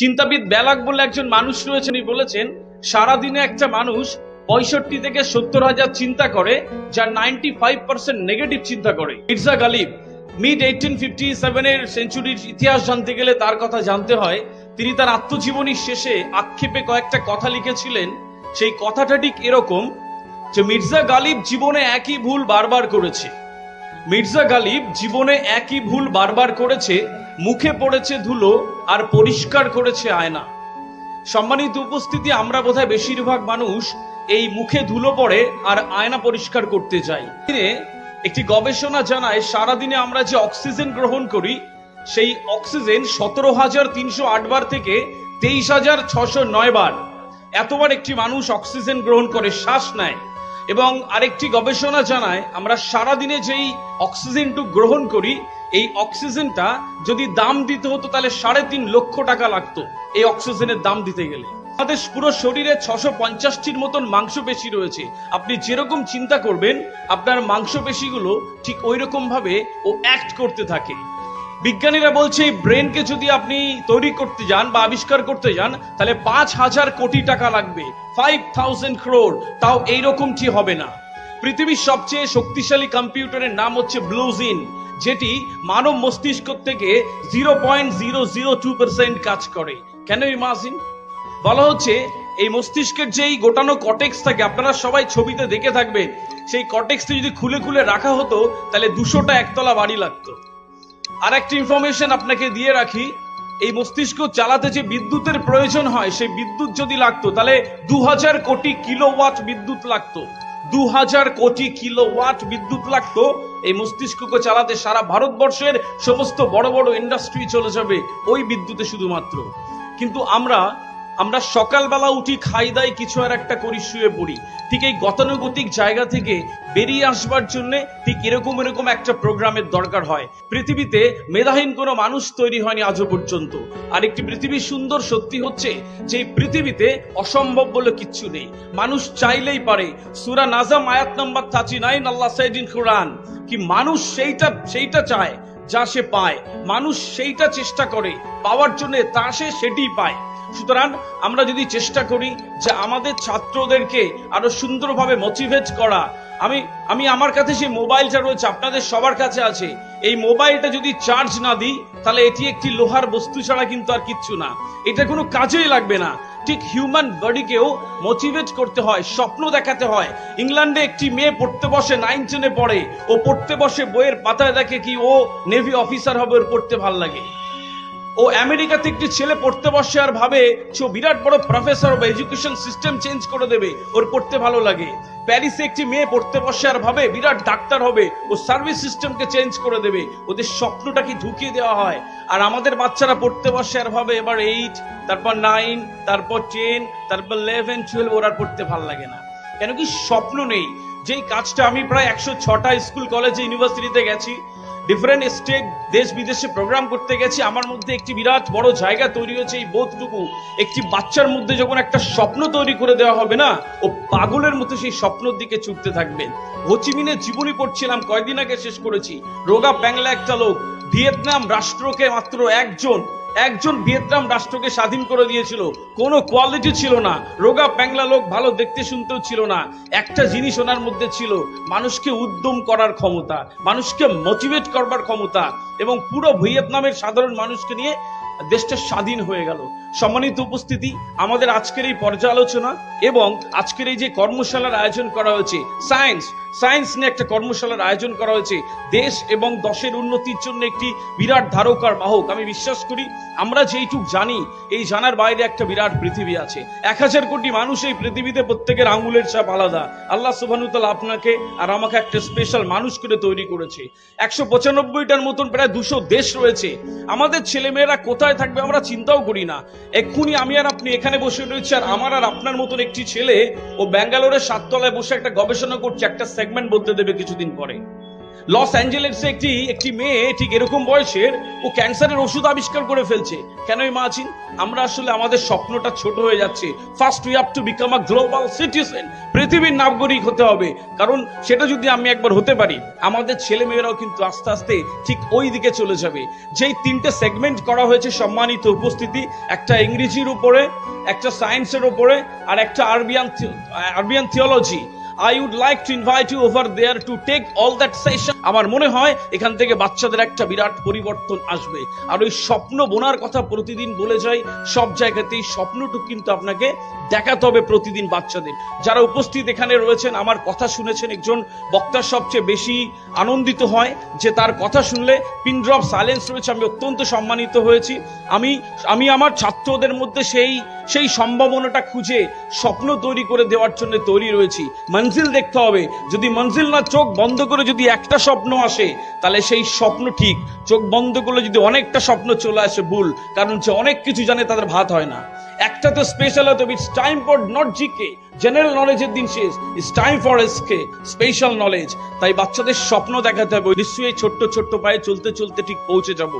চিন্তাবিদ ব্যালাক বলে একজন মানুষ রয়েছেন। বলেছেন, সারাদিনে একটা মানুষ পঁয়ষট্টি থেকে সত্তর হাজার চিন্তা করে, যার নাইনটি ফাইভ পার্সেন্ট নেগেটিভ চিন্তা করে। Mirza Ghalib mid eighteen fifty সেভেনের সেঞ্চুরির ইতিহাস জানতে গেলে তার কথা জানতে হয়। তিনি তার আত্মজীবনীর শেষে আক্ষেপে কয়েকটা কথা লিখেছিলেন। সেই কথাটা ঠিক এরকম যে মির্জা গালিব জীবনে একই ভুল বারবার করেছে। মির্জা গালিব জীবনে একই ভুল বারবার করেছে মুখে পড়েছে ধুলো আর পরিষ্কার করেছে আয়না। সম্মানিত উপস্থিতি, আমরা বোধহয় বেশিরভাগ মানুষ এই মুখে ধুলো পড়ে আর আয়না পরিষ্কার করতে যাই। একটি গবেষণা জানায়, সারাদিনে আমরা যে অক্সিজেন গ্রহণ করি, সেই অক্সিজেন সতেরো হাজার তিনশো আট বার থেকে তেইশ হাজার ছশো নয় বার। এতবার একটি মানুষ অক্সিজেন গ্রহণ করে শ্বাস নেয়। এবং আরেকটি গবেষণা জানায়, আমরা সারাদিনে যেই অক্সিজেনটু গ্রহণ করি, এই অক্সিজেনটা যদি দাম দিতে হতো তাহলে সাড়ে তিন লক্ষ টাকা লাগতো এই অক্সিজেনের দাম দিতে গেলে। আমাদের পুরো শরীরে ছশো পঞ্চাশটির মতন মাংসপেশি রয়েছে। আপনি যেরকম চিন্তা করবেন, আপনার মাংসপেশিগুলো ঠিক ওই রকম ভাবে ও অ্যাক্ট করতে থাকে। বিজ্ঞানীরা বলছে, এই ব্রেনকে যদি আপনি তৈরি করতে যান বা আবিষ্কার করতে যান, তাহলে পাঁচ হাজার কোটি টাকা লাগবে ফাইভ থাউজেন্ড ক্রোর তাও এইরকমটি হবে না। পৃথিবীর সবচেয়ে শক্তিশালী কম্পিউটারের নাম হচ্ছে ব্লুজিন, যেটি মানব মস্তিষ্ক থেকে zero point zero zero two percent কাজ করে। কেন ইমাজিন বলা হচ্ছে, এই মস্তিষ্কের যেই গোটানো কটেক্স থাকে, আপনারা সবাই ছবিতে দেখে থাকবেন, সেই কটেক্সটি যদি খুলে খুলে রাখা হতো, তাহলে দুশোটা একতলা বাড়ি লাগতো। আর একটা ইনফরমেশন আপনাকে দিয়ে রাখি। এই মস্তিষ্ক চালাতে যে বিদ্যুতের প্রয়োজন হয়, সেই বিদ্যুৎ যদি লাগতো, তাহলে দু হাজার কোটি কিলোওয়াট বিদ্যুৎ লাগতো। দু হাজার কোটি কিলোওয়াট বিদ্যুৎ লাগতো। এই মস্তিষ্ককে চালাতে সারা ভারতবর্ষের সমস্ত বড় বড় ইন্ডাস্ট্রি চলে যাবে ওই বিদ্যুতে শুধুমাত্র। কিন্তু আমরা আমরা সকালবেলা উঠি, খাই দাই কিছু আর একটা করি, শুয়ে পড়ি। ঠিক এই গতানুগতিক জায়গা থেকে বেরিয়ে আসবার জন্য ঠিক এরকম এরকম একটা প্রোগ্রামের দরকার হয়। পৃথিবীতে মেধাহীন কোনো মানুষ তৈরি হয়নি আজও পর্যন্ত। আর একটি পৃথিবী সুন্দর সত্যি হচ্ছে যে পৃথিবীতে অসম্ভব বলে কিচ্ছু নেই। মানুষ চাইলেই পারে। সুরা নাজাম আয়াত নাম্বার থার্টি নাইন আল্লাহ সাইদিন কোরআন। কি মানুষ সেইটা সেইটা চায়, যা সে পায়। মানুষ সেইটা চেষ্টা করে, পাওয়ার জন্য তা সে সেটিই পায়। সুতরাং আমরা যদি চেষ্টা করি যে আমাদের ছাত্রদেরকে আরও সুন্দরভাবে মোটিভেট করা, আমি আমি আমার কাছে যে মোবাইলটা রয়েছে আপনাদের সবার কাছে আছে, এই মোবাইলটা যদি চার্জ না দিই, তাহলে এটি একটি লোহার বস্তু ছাড়া কিন্তু আর কিচ্ছু না। এটা কোনো কাজেই লাগবে না। ঠিক হিউম্যান বডিকেও মোটিভেট করতে হয়, স্বপ্ন দেখাতে হয়। ইংল্যান্ডে একটি মেয়ে পড়তে বসে নাইন টেনে পড়ে। ও পড়তে বসে বইয়ের পাতায় দেখে কি ও নেভি অফিসার হবে, ওর পড়তে ভালো লাগে। ও আমেরিকাতে একটি ছেলে পড়তে বসে আর ভাবে ও বিরাট বড় প্রফেসর হবে এডুকেশন সিস্টেম চেঞ্জ করে দেবে, ওর পড়তে ভালো লাগে। প্যারিসে একটি মেয়ে পড়তে বসে আর ভাবে, বিরাট ডাক্তার হবে, ও সার্ভিস সিস্টেমকে চেঞ্জ করে দেবে, ওদের স্বপ্নটাকে ঢুকিয়ে দেওয়া হয়? আর আমাদের বাচ্চারা পড়তে বসে আর ভাবে, এবার এইট তারপর নাইন তারপর টেন তারপর ইলেভেন টুয়েলভ ওর পড়তে ভালো লাগে না। কেন কি স্বপ্ন নেই। যেই কাজটা আমি প্রায় একশো ছটা স্কুল, কলেজে ইউনিভার্সিটিতে গেছি ডিফারেন্ট স্টেট দেশ বিদেশে প্রোগ্রাম করতে গেছি। আমার মধ্যে একটি বিরাট বড় জায়গা তৈরি হয়েছে এই বোধটুকু একটি বাচ্চার মধ্যে যখন একটা স্বপ্ন তৈরি করে দেওয়া হবে না, ও পাগলের মতো সেই স্বপ্নের দিকে ছুটতে থাকবে। হোচিমিনের জীবনী পড়ছিলাম কয়দিন আগে শেষ করেছি। রোগা প্যাংলা একটা লোক, ভিয়েতনাম রাষ্ট্রকে মাত্র একজন একজন ভিয়েতনাম রাষ্ট্রকে স্বাধীন করে দিয়েছিল। কোনো কোয়ালিটি ছিল না। রোগা প্যাংলা লোক ভালো দেখতে শুনতেও ছিল না। একটা জিনিস ওনার মধ্যে ছিল, মানুষকে উদ্যম করার ক্ষমতা, মানুষকে মোটিভেট করবার ক্ষমতা এবং পুরো ভিয়েতনামের সাধারণ মানুষকে নিয়ে দেশটা স্বাধীন হয়ে গেল। সম্মানিত উপস্থিতি, আমাদের আজকের এই পর্যালোচনা এবং আজকের এই যে কর্মশালার আয়োজন করা হয়েছে সায়েন্স সায়েন্স নিয়ে একটা কর্মশালার আয়োজন করা হয়েছে। দেশ এবং দশের উন্নতির জন্য একটি বিরাট ধারকার বাহক। আমি বিশ্বাস করি, আমরা যেইটুক জানি, এই জানার বাইরে একটা বিরাট পৃথিবী আছে। এক হাজার কোটি মানুষ এই পৃথিবীতে প্রত্যেকের আঙুলের চাপ আলাদা। আল্লাহ সুবানুতাল আপনাকে আর আমাকে একটা স্পেশাল মানুষ করে তৈরি করেছে। একশো পঁচানব্বইটার মতন প্রায় দুশো দেশ রয়েছে। আমাদের ছেলেমেয়েরা কোথায় থাকবে আমরা চিন্তাও করি না। এক্ষুনি আমি আর আপনি এখানে বসে রয়েছি আর আমার আর আপনার মতন একটি ছেলে ও ব্যাঙ্গালোরের সাততলায় বসে একটা গবেষণা করছে, একটা সেগমেন্ট বলতে দেবে কিছুদিন পরে। লস অ্যাঞ্জেলেসে একটি একটি মেয়ে, ঠিক এরকম বয়সের, ও ক্যান্সারের ওষুধ আবিষ্কার করে ফেলছে। কেনই মাছিন আমরা আসলে আমাদের স্বপ্নটা ছোট হয়ে যাচ্ছে। First we have to become a global citizen পৃথিবীর নাগরিক হতে হবে। কারণ সেটা যদি আমি একবার হতে পারি, আমাদের ছেলে মেয়েরাও কিন্তু আস্তে আস্তে ঠিক ওই দিকে চলে যাবে। যেই তিনটে সেগমেন্ট করা হয়েছে সম্মানিত উপস্থিতি, একটা ইংরেজির উপরে, একটা সায়েন্সের উপরে, আর একটা Arabian Arabian theology I would like to invite you over there to take all that session আমার মনে হয় এখান থেকে বাচ্চাদের একটা বিরাট পরিবর্তন আসবে। আর ওই স্বপ্ন বোনার কথা প্রতিদিন বলে যাই, সব জায়গাতেই স্বপ্নটুকু কিন্তু আপনাকে দেখাতে হবে প্রতিদিন বাচ্চাদের। যারা উপস্থিত এখানে রয়েছেন, আমার কথা শুনেছেন একজন বক্তার সবচেয়ে বেশি আনন্দিত হয়, যে তার কথা শুনলে পিন ড্রপ সাইলেন্স রয়েছে, আমি অত্যন্ত সম্মানিত হয়েছি। আমি আমি আমার ছাত্রদের মধ্যে সেই সেই সম্ভাবনাটা খুঁজে স্বপ্ন তৈরি করে দেওয়ার জন্য তৈরি রয়েছি। মঞ্জিল দেখতে হবে। যদি মঞ্জিল না চোখ বন্ধ করে যদি একটা স্বপ্ন আসে, তাহলে সেই স্বপ্ন ঠিক। চোখ বন্ধ করলে যদি অনেকটা স্বপ্ন চলে আসে, ভুল। কারণ যে অনেক কিছু জানে, তাদের ভাত হয় না। একটা তো স্পেশাল হতে it's time for not GK general নলেজের দিন শেষ। It's time for SK special knowledge তাই বাচ্চাদের স্বপ্ন দেখাতে হবে। নিশ্চয়ই ছোট্ট ছোট্ট পায়ে চলতে চলতে ঠিক পৌঁছে যাব।